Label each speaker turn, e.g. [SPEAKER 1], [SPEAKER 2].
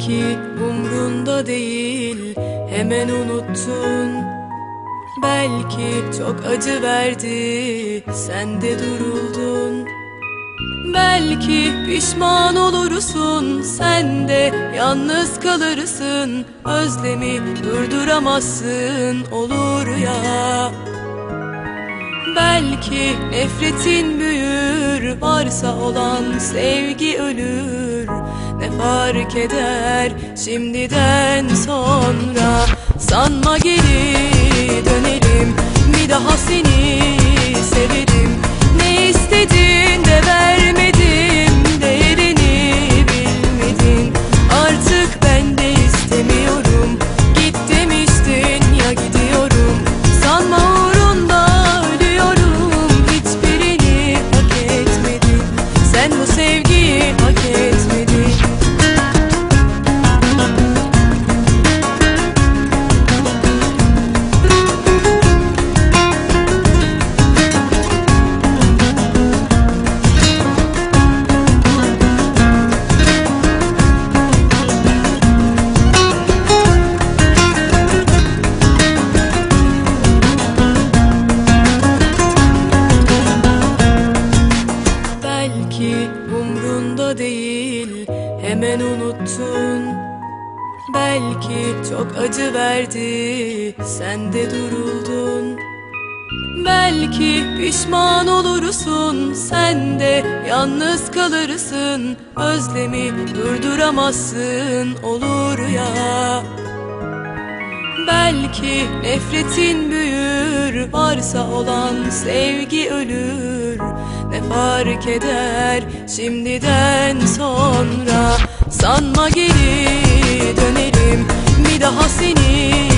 [SPEAKER 1] Belki umrunda değil hemen unuttun. Belki çok acı verdi sen de duruldun. Belki pişman olursun sen de yalnız kalırsın. Özlemi durduramazsın olur ya. Belki nefretin büyür Varsa olan sevgi ölür Ne fark eder şimdiden sonra? Sanma geri dönerim hemen unuttun. Belki çok acı verdi. Sen de duruldun. Belki pişman olursun. Sen de yalnız kalırsın. Özlemi durduramazsın. Olur ya. Belki nefretin büyür Varsa olan sevgi ölür. Ne fark eder şimdiden sonra? Sanma geri dönerim bir daha seni